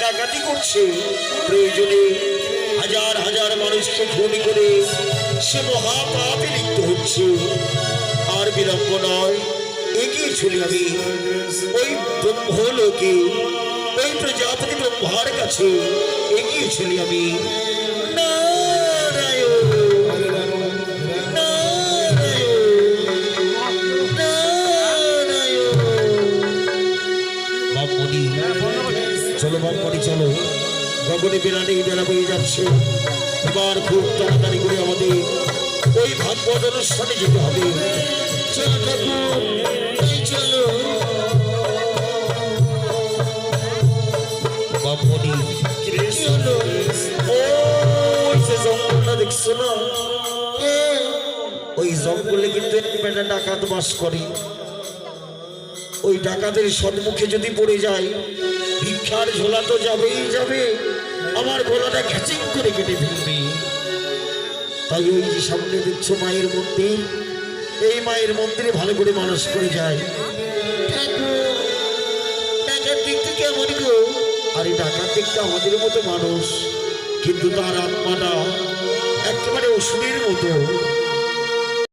ডাকাতি করছে। প্রয়োজনে হাজার হাজার মানুষকে খুন করে সে মহাপাপে লিপ্ত হচ্ছে। আর বিলম্ব নয়, এগিয়ে চলে আমি ওই ব্রহ্মলোকে, ওই প্রজাপতি ব্রহ্মার কাছে এগিয়ে চলে আমি নারায়ণ চলো বাপমণি চলো গগনে বেড়ানে বেড়া বয়ে যাচ্ছে। এবার খুব তাড়াতাড়ি করে আমাদের ওই ভাগবত অনুষ্ঠানে যেতে হবে। ডাকাত বাস করে। ওই ডাকাতের সম্মুখে যদি পড়ে যায় ভিক্ষার ঝোলা তো যাবেই যাবে। আমার গলাটা ঘ্যাচিং করে কেটে ফেলবে। তাই ওই যে সামনে দেখছ মায়ের মন্দির এই মায়ের মন্দিরে ভালো করে মানুষ করে যায়। ডাকাত দেখতে কেমন গো? আরে ডাকাত দেখতে আমাদের মতো মানুষ কিন্তু তার আত্মাটা একেবারে অসুরের মতো।